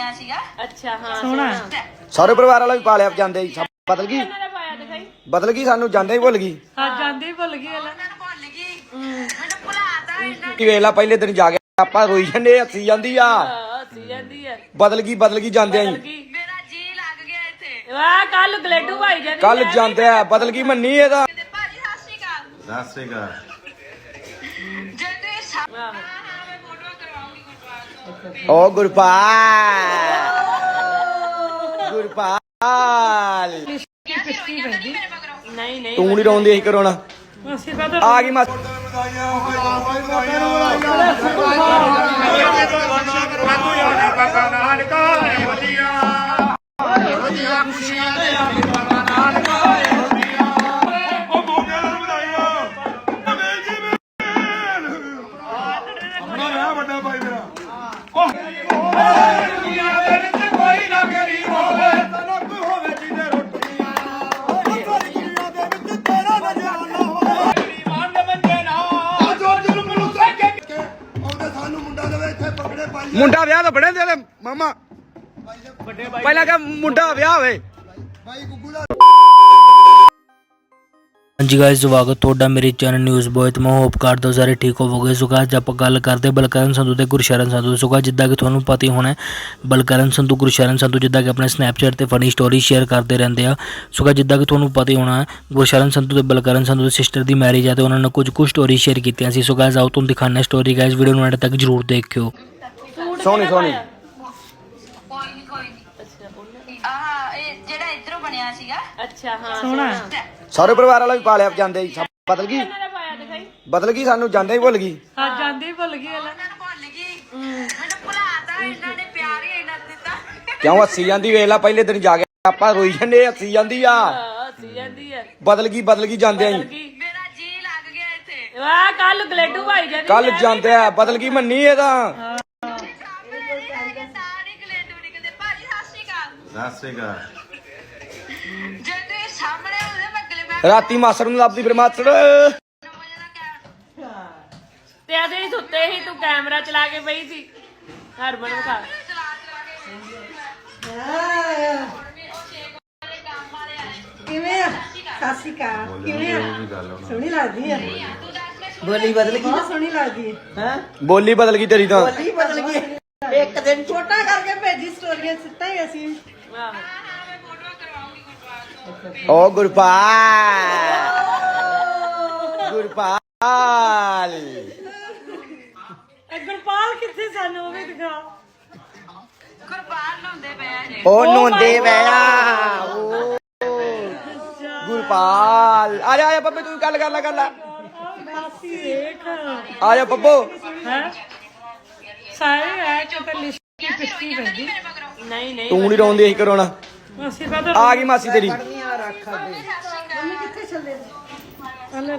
ਬਣਿਆ ਸੀਗਾ। ਅੱਛਾ ਹਾਂ ਸੋਹਣਾ। ਸਾਰੇ ਪਰਿਵਾਰ ਵਾਲਾ ਵੀ ਪਾਲਿਆ ਜਾਂਦੇ ਹੀ। ਸਭ ਬਦਲ ਗਈ? ਇਹਨਾਂ ਦਾ ਪਾਇਆ ਦਿਖਾਈ? ਬਦਲ ਗਈ ਸਾਨੂੰ ਜਾਂਦੇ ਹੀ ਭੁੱਲ ਗਈ। ਹਾਂ ਜਾਂਦੇ ਹੀ ਭੁੱਲ ਗਈ ਲੈ ਉਹਨਾਂ ਨੂੰ ਭੁੱਲ ਗਈ। ਮੈਨੂੰ ਭੁਲਾਤਾ ਇਹਨਾਂ ਕੀ ਵੇਖ ਲਾ ਪਹਿਲੇ ਦਿਨ ਜਾ ਕੇ ਆਪਾਂ ਰੋਈ ਜੰਨੇ ਹੱਸੀ ਜਾਂਦੀ ਆ। ਹੱਸੀ ਜਾਂਦੀ ਹੈ ਬਦਲ ਗਈ ਬਦਲ ਗਈ ਜਾਂਦੇ ਆਂ ਕੀ ਮੇਰਾ ਜੀ ਲੱਗ ਗਿਆ ਇੱਥੇ। ਵਾਹ ਕੱਲ ਗਲੇਡੂ ਭਾਈ ਜਾਨੀ ਕੱਲ ਜਾਂਦੇ ਆ ਬਦਲ ਗਈ ਮੰਨੀ ਇਹਦਾ। ਭਾਜੀ ਸਤਿ ਸ਼੍ਰੀ ਅਕਾਲ। ਸਤਿ ਸ੍ਰੀ ਅਕਾਲ। ਜੇ ਤੁਸੀਂ ਸਾ- ਆਹੋ। ਹਾਂ ਹਾਂ ਮੈਂ ਫੋਟੋ ਕਰਵਾਉਂਗੀ ਗੁਰਪਾਲ ਓ ਗੁਰਪਾਲ। ਗੁਰਪਾਲ। ਨਹੀਂ ਨਹੀਂ ਤੂੰ ਨਹੀਂ ਰੋਂਦੀ ਅਸੀਂ ਕਰੋਣਾ ਆ ਗਈ ਮਾਸ। ਤਾਂ ਬੜੇ ਦੇ ਮਾਮਾ। ਪਹਿਲਾਂ ਕਿ ਮੁੰਡਾ ਵਿਆਹ ਹੋਵੇ। ਹਾਂਜੀ ਗਾਇਸ ਸਵਾਗਤ ਤੁਹਾਡਾ ਮੇਰੇ ਚੈਨਲ ਨਿਊਜ਼ ਬੋਏ ਤੇ ਮੈਂ ਹੋਪ ਕਰਦਾ ਹਾਂ ਸਾਰੇ ਠੀਕ ਹੋਵੋਗੇ। ਸੋ guys, ਆਪਾਂ ਗੱਲ ਕਰਦੇ ਬਲਕਰਨ ਸੰਧੂ ਤੇ ਗੁਰਸ਼ਰਨ ਸੰਧੂ। ਸੋ ਜਿੱਦਾਂ ਕਿ ਤੁਹਾਨੂੰ ਪਤਾ ਹੀ ਹੋਣਾ ਬਲਕਰਨ ਸੰਧੂ ਗੁਰਸ਼ਰਨ ਸੰਧੂ ਜਿੱਦਾਂ ਕਿ ਆਪਣੇ ਸਨੈਪਚੈਟ ਤੇ ਫਨੀ ਸਟੋਰੀ ਸ਼ੇਅਰ ਕਰਦੇ ਰਹਿੰਦੇ ਆ। ਸੋ ਜਿੱਦਾਂ ਕਿ ਤੁਹਾਨੂੰ ਪਤਾ ਹੀ ਹੋਣਾ ਗੁਰਸ਼ਰਨ ਸੰਧੂ ਤੇ ਬਲਕਰਨ ਸੰਧੂ ਦੀ ਸਿਸਟਰ ਦੀ ਮੈਰਿਜ ਆ ਤੇ ਉਹਨਾਂ ਨੇ ਕੁਝ ਕੁ ਸਟੋਰੀ ਸ਼ੇਅਰ ਕੀਤੀਆਂ ਸੀ। ਸੋ ਗਾਇਸ ਆਓ ਤੁਹਾਨੂੰ ਦਿਖਾਉਂਦੇ ਸਟੋਰੀ ਗਾਇਸ ਵੀਡੀਓ ਨੂੰ ਐਡ ਤੱਕ ਜਰੂਰ ਦੇਖਿਓ। ਸੋਹਣੀ ਸੋਹਣੀ। ਕੋਈ ਨਹੀਂ ਕੋਈ ਨਹੀਂ ਆਹ ਇਹ ਜਿਹੜਾ ਇਧਰੋਂ ਬਣਿਆ ਸੀਗਾ। ਅੱਛਾ ਹਾਂ ਸੋਹਣਾ। ਸਾਰੇ ਪਰਿਵਾਰ ਵਾਲਾ ਵੀ ਪਾਲਿਆ ਜਾਂਦੇ ਹੀ। ਸਭ ਬਦਲ ਗਈ। ਇਹਨਾਂ ਦਾ ਪਾਇਆ ਦਿਖਾਈ? ਬਦਲ ਗਈ ਸਾਨੂੰ ਜਾਂਦੇ ਹੀ ਭੁੱਲ ਗਈ। ਹਾਂ ਜਾਂਦੇ ਹੀ ਭੁੱਲ ਗਈ ਲੈ ਉਹਨਾਂ ਨੂੰ ਭੁੱਲ ਗਈ। ਮੈਨੂੰ ਭੁਲਾਤਾ ਇਹਨਾਂ ਨੇ ਪਿਆਰ ਹੀ ਇਹਨਾਂ ਦਿੱਤਾ। ਕਿਉਂ ਹੱਸੀ ਜਾਂਦੀ ਵੇਖ ਲਾ ਪਹਿਲੇ ਦਿਨ ਜਾ ਕੇ ਆਪਾਂ ਰੋਈ ਜੰਨੇ ਹੱਸੀ ਜਾਂਦੀ ਆ। ਹੱਸੀ ਜਾਂਦੀ ਹੈ ਬਦਲ ਗਈ ਬਦਲ ਗਈ ਜਾਂਦੇ ਆਂ ਮੇਰਾ ਜੀ ਲੱਗ ਗਿਆ ਇੱਥੇ। ਵਾਹ ਕੱਲ ਗਲੇਡੂ ਭਾਈ ਜਾਨੀ ਕੱਲ ਜਾਂਦੇ ਆ ਬਦਲ ਗਈ ਮੰਨੀ ਇਹਦਾ ਸਾਹਮਣੇ ਸਤਿ ਸ਼੍ਰੀ ਅਕਾਲ। ਜੇ ਸਾਹਮਣੇ ਮੈਂ ਅਗਲੇ ਰਾਤੀ ਮਾਸੜ ਨੂੰ ਲੱਭਦੀ ਫਿਰ ਮਾਸੜ ਤੇ ਅਦੇ ਸੁੱਤੇ ਹੀ ਤੂੰ ਕੈਮਰਾ ਚਲਾ ਕੇ ਪਈ ਸੀ। ਹਰਮਨ ਨੂੰ ਖਾ ਚਲਾ ਕੇ ਕਿਵੇਂ ਆ? ਸਤਿ ਸ਼੍ਰੀ ਅਕਾਲ। ਕਿਵੇਂ ਆ? ਸੋਹਣੀ ਲੱਗਦੀ ਆ। ਤੂੰ ਦੱਸ ਮੈਂ ਬੋਲੀ ਬਦਲ ਗਈ ਬਹੁਤ ਸੋਹਣੀ ਲੱਗਦੀ ਹੈ? ਬੋਲੀ ਬਦਲ ਗਈ ਤੇਰੀ ਤਾਂ। ਬੋਲੀ ਬਦਲ ਗਈ। ਇੱਕ ਦਿਨ ਛੋਟਾ ਕਰਕੇ ਭੇਜੀ ਸਟੋਰੀਆਂ ਸਿੱਟਾ ਹੀ ਅਸੀਂ। ਆਹੋ। ਹਾਂ ਮੈਂ ਫੋਟੋ ਕਰਵਾਉਂਗੀ ਗੁਰਪਾਲ। ਗੁਰਪਾਲ। ਗੁਰਪਾਲ ਇਹ ਗੁਰਪਾਲ ਕਿੱਥੇ ਸਾਨੂੰ ਉਹ ਵੀ ਦਿਖਾ। ਗੁਰਪਾਲ ਲਾਉਂਦੇ ਪਏ ਆ ਜੇ ਉਹ ਨੋਂਦੇ ਗੁਰਪਾਲ। ਆ ਜਾ ਆ ਜਾ ਬੱਬੇ ਤੂੰ ਗੱਲ ਕਰ ਲੈ ਕਰ ਲੈ। ਮਾਸੀ ਦੇਖ। ਆ ਜਾ ਬੱਬੋ। ਹੈ? ਸਾਰੇ ਐ ਕਿਤੇ ਲਿਸ਼ਕੀ ਪਿਸ਼ਕੀ ਮਗਰੋਂ ਨਹੀਂ ਨਹੀਂ ਤੂੰ ਨਹੀਂ ਰੋਂਦੀ ਅਸੀਂ ਕਹਦੇ ਆ ਗਈ ਮਾਸੀ ਤੇਰੀ। ਕਿੱਥੇ ਚੱਲੇ ਹਲੇ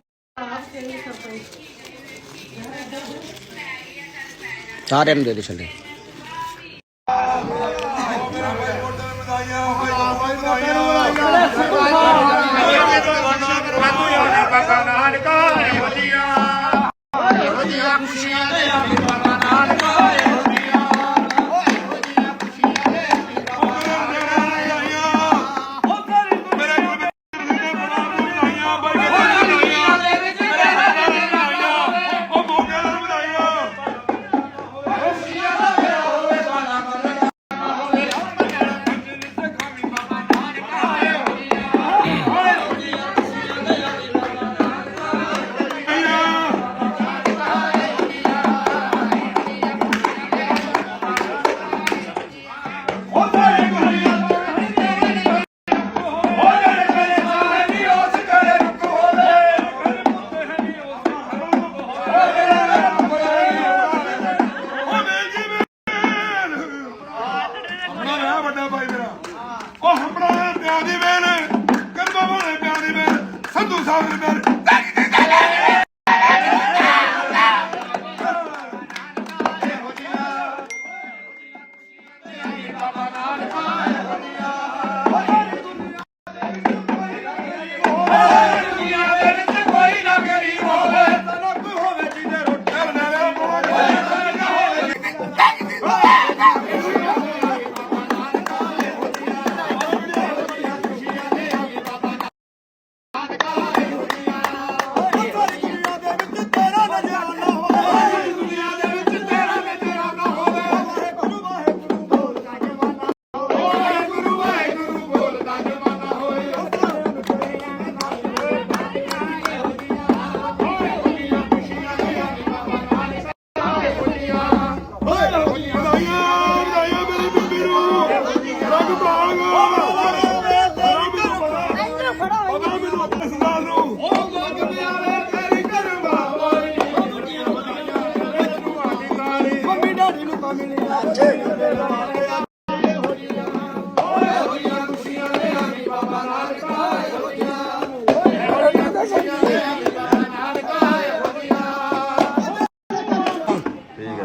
ਸਾਰਿਆਂ ਨੂੰ ਦੇ ਦੇ ਛੱਲੇ।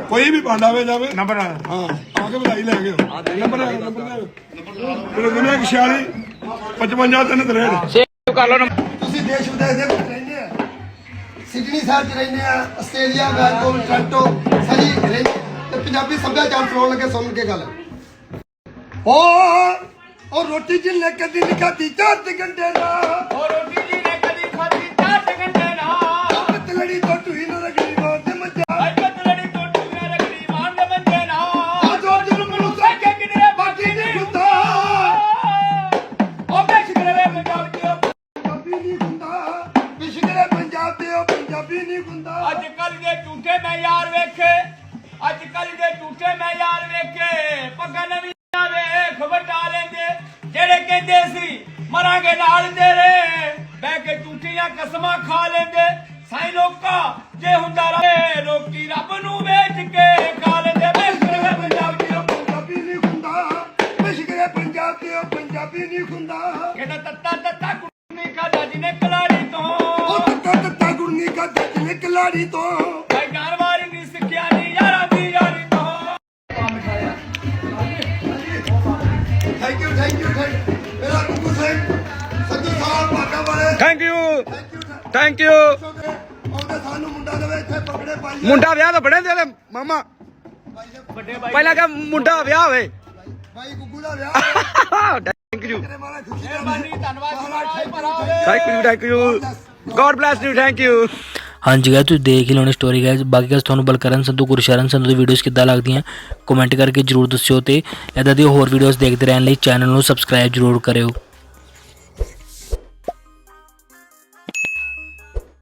ਕੋਈ ਵੀ ਭਾਂਡਾ ਵੇ ਜਾਵੇ। ਨੰਬਰ ਹਾਂ ਆ ਕੇ ਵਧਾਈ ਲੈ ਕੇ। ਨੰਬਰ ਆ ਨੰਬਰ ਲੈ ਮੇਰੇ ਦੁਨੀਆ ਕਿ 46 55 ਤਿੰਨ ਤਰੇੜ। ਤੁਸੀਂ ਦੇਸ਼ ਵਿਦੇਸ਼ ਦੇ ਵਿੱਚ ਰਹਿੰਦੇ ਆ। ਸਿਡਨੀ ਸ਼ਹਿਰ 'ਚ ਰਹਿੰਦੇ ਆ ਆਸਟ੍ਰੇਲੀਆ ਮੈਲਬੌਰਨ ਟੋਰਾਂਟੋ ਸਹੀ ਰਹਿੰਦੇ ਪੰਜਾਬੀ ਸੱਭਿਆਚਾਰ ਸੁਣਨ ਲੱਗੇ ਸੁਣ ਕੇ ਗੱਲ। ਉਹ ਉਹ ਰੋਟੀ ਜਿੰਨੇ ਕਦੀ ਨਹੀਂ ਖਾਧੀ ਚਾਰ ਘੰਟੇ ਦਾ। ਉਹ ਰੋਟੀ ਜੀ ਨੇ ਕਦੀ ਖਾਧੀ ਚਾਟ ਘੰਟੇ ਨਾ ਪਤਲੜੀ ਤੋਂ ਟੂਈ ਨਾ ਰਗੜੀ ਮਾਰ ਤੇ ਮੱਜਾ ਅੱਜ ਕਤਲੜੀ ਤੋਂ ਟੁਕੜਾ ਰਗੜੀ ਮਾਰ ਦੇ ਬੰਦੇ ਨਾ ਆ ਜੋ ਜੁਲਮ ਨੂੰ ਕਿ ਕਿਨੇ ਬਾਕੀ ਨਹੀਂ ਹੁੰਦਾ ਉਹ ਬੇਸ਼ ਕਰੇ ਪੰਜਾਬ ਦੀ ਪੰਜਾਬੀ ਨਹੀਂ ਹੁੰਦਾ। ਪਿਛਲੇ ਪੰਜਾਬ ਦੇ ਉਹ ਪੰਜਾਬੀ ਨਹੀਂ ਹੁੰਦਾ। ਅੱਜ ਕੱਲ ਦੇ ਝੂਠੇ ਮੈਂ ਯਾਰ ਵੇਖੇ। ਅੱਜ ਕੱਲ ਦੇ ਝੂਠੇ ਮੈਂ ਯਾਰ ਵੇਖੇ ਪੱਗਾਂ ਨਵੀਆਂ ਵੇਖ ਵਟਾ ਲੈਂਦੇ ਜਿਹੜੇ ਕਹਿੰਦੇ ਸੀ ਮਰਾਂਗੇ ਨਾਲ ਤੇਰੇ। ਬਹਿ ਕੇ ਝੂਠੀਆਂ ਕਸਮਾਂ ਖਾ ਲੈਂਦੇ ਸਾਈ ਲੋਕਾ ਜੇ ਹੁੰਦਾ ਰਹੇ ਲੋਕੀ ਰੱਬ ਨੂੰ ਵੇਚ ਕੇ ਖਾ ਲੈਂਦੇ। ਬੇਸ਼ਕਰ ਪੰਜਾਬ ਦੀ ਉਹ ਪੰਜਾਬੀ ਨਹੀਂ ਹੁੰਦਾ। ਪਿਛਲੇ ਪੰਜਾਬ ਦੇ ਉਹ ਪੰਜਾਬੀ ਨਹੀਂ ਹੁੰਦਾ। ਕਹਿੰਦਾ ਤੱਤਾ ਤੱਤਾ ਕੁੜੀ ਖਾਦਾ ਜਿਹਨੇ ਕਲਾੜੀ ਉਹ ਤੋਂ ਤੱਤਾ ਤੱਤਾ ਗੁਰਨੀ ਕਾ ਜੱਜ ਨੇ ਕਲਾੜੀ ਤੋਂ। ਵਾਲੇ। Thank you thank you thank you ਆਉਂਦੇ ਸਾਨੂੰ ਮੁੰਡਾ ਦੇਵੇ ਇੱਥੇ ਪਕੜੇ ਪਾਈਏ ਮੁੰਡਾ ਵਿਆਹ ਤਾਂ ਬੜੇ ਦੇ ਦੇ ਮਾਮਾ। ਪਹਿਲਾਂ ਕਿ ਮੁੰਡਾ ਵਿਆਹ ਹੋਵੇ। ਭਾਈ ਗੁੱਗੂ ਦਾ ਵਿਆਹ। ਯੂ ਦਾ ਮਿਹਰਬਾਨੀ ਧੰਨਵਾਦ thank you thank you god bless you thank you ਹਾਂਜੀ ਗਾਇਸ ਤੁਸੀਂ ਦੇਖ ਹੀ ਲਓਣੀ ਸਟੋਰੀ ਗਾਇਸ ਬਾਕੀ ਗਾਇਸ ਤੁਹਾਨੂੰ ਬਲਕਰਨ ਸੰਧੂ ਗੁਰਸ਼ਰਨ ਸੰਧੂ ਦੀ ਵੀਡੀਓਜ਼ ਕਿੱਦਾਂ ਲੱਗਦੀਆਂ ਕਮੈਂਟ ਕਰਕੇ ਜਰੂਰ ਦੱਸਿਓ ਤੇ ਇਦਾਂ ਦੀ ਹੋਰ ਵੀਡੀਓਜ਼ ਦੇਖਦੇ ਰਹਿਣ ਲਈ ਚੈਨਲ ਨੂੰ ਸਬਸਕ੍ਰਾਈਬ ਜਰੂਰ ਕਰਿਓ।